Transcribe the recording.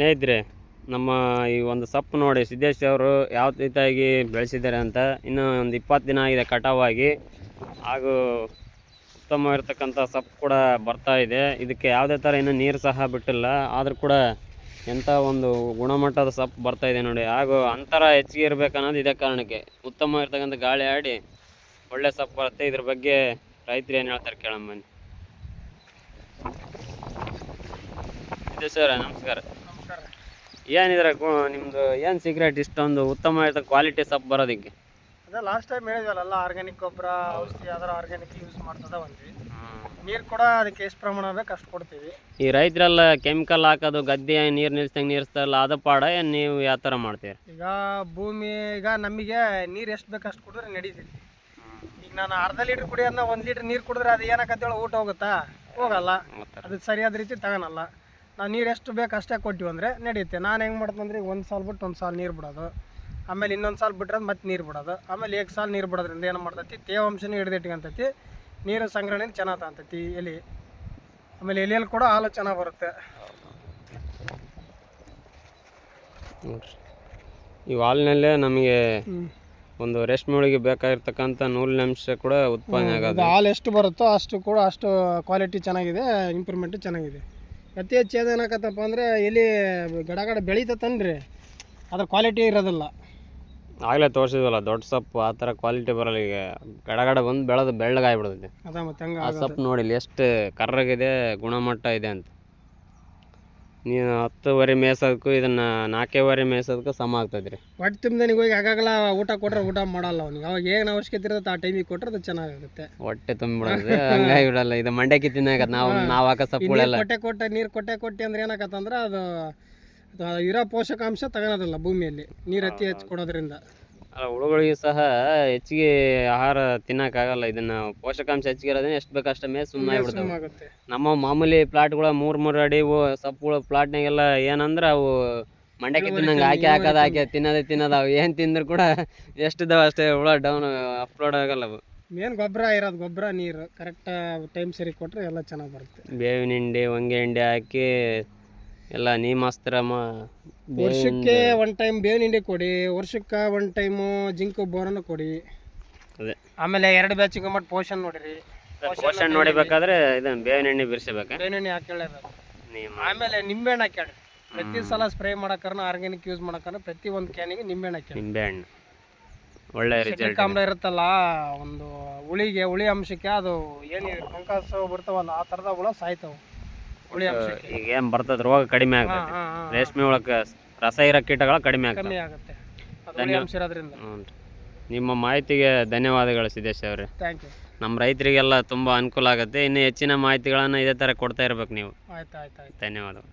ಸ್ನೇಹಿತರೆ, ನಮ್ಮ ಈ ಒಂದು ಸೊಪ್ಪು ನೋಡಿ ಸಿದ್ದೇಶ್ ಅವರು ಯಾವ ರೀತಿಯಾಗಿ ಬೆಳೆಸಿದ್ದಾರೆ ಅಂತ. ಇನ್ನೂ ಒಂದು ಇಪ್ಪತ್ತು ದಿನ ಆಗಿದೆ ಕಟಾವಾಗಿ. ಹಾಗೂ ಉತ್ತಮವಾಗಿರ್ತಕ್ಕಂಥ ಸೊಪ್ಪು ಕೂಡ ಬರ್ತಾ ಇದೆ. ಇದಕ್ಕೆ ಯಾವುದೇ ಥರ ಇನ್ನೂ ನೀರು ಸಹ ಬಿಟ್ಟಿಲ್ಲ. ಆದರೂ ಕೂಡ ಎಂಥ ಒಂದು ಗುಣಮಟ್ಟದ ಸೊಪ್ಪು ಬರ್ತಾ ಇದೆ ನೋಡಿ. ಹಾಗೂ ಅಂತರ ಹೆಚ್ಚಿಗೆ ಇರಬೇಕನ್ನೋದು ಇದೇ ಕಾರಣಕ್ಕೆ. ಉತ್ತಮವಾಗಿರ್ತಕ್ಕಂಥ ಗಾಳಿ ಆಡಿ ಒಳ್ಳೆ ಸೊಪ್ಪು ಬರುತ್ತೆ. ಇದ್ರ ಬಗ್ಗೆ ರೈತರು ಏನು ಹೇಳ್ತಾರೆ ಕೇಳಮ್ಮ ಬನ್ನಿ. ನಮಸ್ಕಾರ. ಏನಿದ್ರೆ ನಿಮ್ಮದು ಏನು ಸೀಕ್ರೆಟ್ ಇಷ್ಟೊಂದು ಉತ್ತಮವಾದ ಕ್ವಾಲಿಟಿ ಸೊಪ್ಪು ಬರೋದಕ್ಕೆ. ಅದೇ ಲಾಸ್ಟ್ ಟೈಮ್ ಹೇಳಿದ್ವಲ್ಲ ಆರ್ಗ್ಯಾನಿಕ್ ಗೊಬ್ಬರ ಔಷಧಿ ಅದರ ಆರ್ಗ್ಯಾನಿಕ್ ಯೂಸ್ ಮಾಡ್ತದ ಬಂದ್ವಿ ನೀರು ಕೂಡ ಅದಕ್ಕೆ ಎಷ್ಟು ಪ್ರಮಾಣ ಬೇಕು ಅಷ್ಟು ಕೊಡ್ತೀವಿ. ಈ ರೈತರೆಲ್ಲ ಕೆಮಿಕಲ್ ಹಾಕೋದು ಗದ್ದೆ ನೀರು ನಿಲ್ಸ್ದಂಗೆ ನೀರಿಸ್ತಾರಲ್ಲ ಅದು ಪಾಡ ಏನು ನೀವು ಯಾವ ಥರ ಮಾಡ್ತೀರಿ? ಈಗ ಭೂಮಿ ಈಗ ನಮಗೆ ನೀರು ಎಷ್ಟು ಬೇಕು ಅಷ್ಟು ಕುಡಿದ್ರೆ ನಡೀತೈತಿ. ಈಗ ನಾನು ಅರ್ಧ ಲೀಟ್ರ್ ಕುಡಿಯೋದನ್ನ ಒಂದು ಲೀಟ್ರ್ ನೀರು ಕುಡಿದ್ರೆ ಅದು ಏನಾಕತ್ತೇಳ ಊಟ ಹೋಗುತ್ತಾ? ಹೋಗಲ್ಲ. ಅದು ಸರಿಯಾದ ರೀತಿ ತಗೊಳಲ್ಲ ನಾವು ನೀರು ಎಷ್ಟು ಬೇಕು ಅಷ್ಟೇ ಕೊಟ್ಟಿವಿ ಅಂದರೆ ನಡೆಯುತ್ತೆ ನಾನು ಹೆಂಗೆ ಮಾಡ್ತೀನಿ ಅಂದ್ರೆ ಈಗ ಒಂದು ಸಾಲ ಬಿಟ್ಟು ಒಂದು ಸಾಲ ನೀರು ಬಿಡೋದು. ಆಮೇಲೆ ಇನ್ನೊಂದು ಸಾಲ ಬಿಟ್ರೆ ಮತ್ತೆ ನೀರು ಬಿಡೋದು. ಆಮೇಲೆ ಏಕ್ ಸಾಲ ನೀರು ಬಿಡೋದ್ರಿಂದ ಏನು ಮಾಡ್ತೈತಿ? ತೇವಾಂಶನೂ ಹಿಡಿದಿಟ್ಕೊಂತೈತಿ ನೀರು ಸಂಗ್ರಹಣೆ ಚೆನ್ನಾಗಿ ತಗೊಂತೈತಿ ಎಲೆ. ಆಮೇಲೆ ಎಲೆಯಲ್ಲಿ ಕೂಡ ಹಾಲು ಚೆನ್ನಾಗಿ ಬರುತ್ತೆ. ಈ ಹಾಲಿನಲ್ಲೇ ನಮಗೆ ಒಂದು ರೇಷ್ಮೆ ಹುಳಿಗೆ ಬೇಕಾಗಿರ್ತಕ್ಕಂಥ ನೂಲಿನ ಅಂಶ ಕೂಡ ಉತ್ಪಾದನೆ ಆಗೋದು. ಹಾಲು ಎಷ್ಟು ಬರುತ್ತೋ ಅಷ್ಟು ಕೂಡ ಅಷ್ಟು ಕ್ವಾಲಿಟಿ ಚೆನ್ನಾಗಿದೆ ಇಂಪ್ರೂವ್ಮೆಂಟು ಚೆನ್ನಾಗಿದೆ. ಅತಿ ಹೆಚ್ಚು ಏನಾಗತ್ತಪ್ಪ ಅಂದರೆ ಎಲ್ಲಿ ಗಡ ಗಡ ಬೆಳೀತತ್ತನ್ರಿ ಅದ್ರ ಕ್ವಾಲಿಟಿ ಇರೋದಿಲ್ಲ. ಆಗಲೇ ತೋರಿಸಿದ್ವಲ್ಲ ದೊಡ್ಡ ಸೊಪ್ಪು ಆ ಥರ ಕ್ವಾಲಿಟಿ ಬರಲ್ಲ ಈಗ. ಗಡಗಡ ಬಂದು ಬೆಳೆದು ಬೆಳ್ಳಗಾಗ್ಬಿಡ್ತೈತೆ ಅದ ಮತ್ತೆ ಹಂಗೆ ಆ ಸೊಪ್ಪು ನೋಡಿ ಇಲ್ಲಿ ಎಷ್ಟು ಕರ್ರಗಿದೆ ಗುಣಮಟ್ಟ ಇದೆ ಅಂತ. ನೀವು ಹತ್ತುವರೆ ಮೇಯ್ಸೋದಕ್ಕೂ ಇದನ್ನು ನಾಲ್ಕೇವರೆ ಮೇಯ್ಸೋದಕ್ಕೂ ಸಮ ಆಗ್ತದೆ ರೀ. ಹೊಟ್ಟೆ ತುಂಬಿದನಿಗೆ ಹೋಗಿ ಆಗಾಗಲ ಊಟ ಕೊಟ್ಟರೆ ಊಟ ಮಾಡಲ್ಲ ಅವ್ನಿಗೆ. ಅವಾಗ ಏನು ಅವಶ್ಯಕತೆ ಇರುತ್ತೆ ಆ ಟೈಮಿಗೆ ಕೊಟ್ಟರೆ ಅದು ಚೆನ್ನಾಗಿರುತ್ತೆ ಹೊಟ್ಟೆ ತುಂಬಿಬಿಡೋದು. ಹಂಗಾಗಿ ಬಿಡಲ್ಲ. ಇದು ಮಂಡ್ಯಕ್ಕೆ ತಿನ್ನಾಗತ್ತೆ ನಾವು ನಾವು ಹಾಕೋ ಸೊಪ್ಪುಗಳೆಲ್ಲ ಕೊಟ್ಟೆ ಕೊಟ್ಟೆ ನೀರು ಕೊಟ್ಟೆ ಕೊಟ್ಟೆ ಅಂದ್ರೆ ಏನಾಗತ್ತಂದ್ರೆ ಅದು ಅದು ಇರೋ ಪೋಷಕಾಂಶ ತಗೊಳೋದಿಲ್ಲ ಭೂಮಿಯಲ್ಲಿ. ನೀರು ಅತಿ ಹೆಚ್ಚು ಕೊಡೋದ್ರಿಂದ. ಅಲ್ಲ ಹುಳುಗಳಿಗೆ ಸಹ ಹೆಚ್ಚಿಗೆ ಆಹಾರ ತಿನ್ನಕ್ಕಾಗಲ್ಲ. ಇದನ್ನ ಪೋಷಕಾಂಶ ಹೆಚ್ಚಿಗೆ ಇರೋದನ್ನ ಎಷ್ಟು ಬೇಕು ಅಷ್ಟೇ ಮೇಲೆ ಸುಮ್ಮನೆ ಆಗುತ್ತೆ ನಮ್ಮ ಮಾಮೂಲಿ ಪ್ಲಾಟ್ಗಳ ಮೂರು ಮೂರು ಅಡಿ ಸೊಪ್ಪುಗಳ ಪ್ಲಾಟ್ನಾಗೆಲ್ಲ ಏನಂದ್ರೆ ಅವು ಮಂಡ್ಯಕ್ಕೆ ತಿನ್ನಂಗೆ ಹಾಕಿ ಹಾಕೋದು ಹಾಕಿ ತಿನ್ನೋದೇ ತಿನ್ನೋದು ಅವು. ಏನು ತಿಂದ್ರು ಕೂಡ ಎಷ್ಟಿದಾವೆ ಅಷ್ಟೇ ಹುಳ ಡೌನ್ ಅಪ್ಲೋಡ್ ಆಗಲ್ಲ ಅವು. ಮೇನ್ ಗೊಬ್ಬರ ಇರೋದು ಗೊಬ್ಬರ ನೀರು. ಕರೆಕ್ಟ್ ಟೈಮ್ ಸರಿ ಕೊಟ್ಟರೆ ಎಲ್ಲ ಚೆನ್ನಾಗಿ ಬರುತ್ತೆ. ಬೇವಿನ ಹಿಂಡಿ ಹೊಂಗೆ ಹಿಂಡಿ ಹಾಕಿ ಎಲ್ಲ ನೀಮಾಸ್ತ್ರ ಮ ವರ್ಷಕ್ಕೆ ಒನ್ ಟೈಮ್ ಬೇವಿನ ಹಿಂಡಿ ಕೊಡಿ ವರ್ಷಕ್ಕೆ ಒನ್ ಟೈಮ್ ಜಿಂಕ್ ಬೋರನ್ನು ಕೊಡಿ. ಅದೇ. ಆಮೇಲೆ ಎರಡು ಬ್ಯಾಚಿಗೆ ಮಟ್ಟ ಪೋಷನ್ ನೋಡಿರಿ. ಪೋಷನ್ ನೋಡಿಬೇಕಾದ್ರೆ ಇದನ್ನ ಬೇವಿನ ಎಣ್ಣೆ ಬಿರ್ಸಬೇಕು. ಬೇವಿನ ಎಣ್ಣೆ ಹಾಕೊಳ್ಳೇಬೇಕು ಆಮೇಲೆ ನಿಂಬೆಹಣ್ಣು ಹಾಕ್ಯಾಡ್ರಿ ಪ್ರತಿ ಸಲ ಸ್ಪ್ರೇ ಮಾಡಕ್ಕಾರನ ಆರ್ಗ್ಯಾನಿಕ್ ಯೂಸ್ ಮಾಡಕ್ಕಾರನ ಪ್ರತಿ ಒಂದು ಕ್ಯಾನಿಗೆ ನಿಂಬೆಹಣ್ಣು ಹಾಕ್ಯಾಡಿ ನಿಂಬೆಹಣ್ಣು. ಒಳ್ಳೆ ರಿಸಲ್ಟ್ ಸಿಟ್ರಿಕ್ ಆಮ್ಲ ಇರುತ್ತಲ್ಲ ಒಂದು ಹುಳಿಗೆ ಹುಳಿ ಅಂಶಕ್ಕೆ ಅದು ಏನು ಫಂಕಸ್ ಬರ್ತಾವಲ್ಲ ಆ ಥರದ ಹುಳ ಸಾಯ್ತಾವ. ಈಗ ಏನ್ ಬರ್ತದ ರೋಗ ಕಡಿಮೆ ಆಗ್ತದೆ. ರೇಷ್ಮೆ ಒಳಗೆ ರಸ ಇರೋ ಕೀಟಗಳು ಕಡಿಮೆ ಆಗ್ತದೆ ಆಗುತ್ತೆ. ಅದು ಇರೋದ್ರಿಂದ. ಹ್ಞೂ ನಿಮ್ಮ ಮಾಹಿತಿಗೆ ಧನ್ಯವಾದಗಳು ಸಿದ್ದೇಶ್ ಅವರೇ. ಥ್ಯಾಂಕ್ ಯು ನಮ್ಮ ರೈತರಿಗೆಲ್ಲ ತುಂಬಾ ಅನುಕೂಲ ಆಗುತ್ತೆ. ಇನ್ನು ಹೆಚ್ಚಿನ ಮಾಹಿತಿಗಳನ್ನು ಇದೇ ತರ ಕೊಡ್ತಾ ಇರ್ಬೇಕು ನೀವು. ಆಯ್ತು ಆಯ್ತು ಆಯ್ತು. ಧನ್ಯವಾದಗಳು.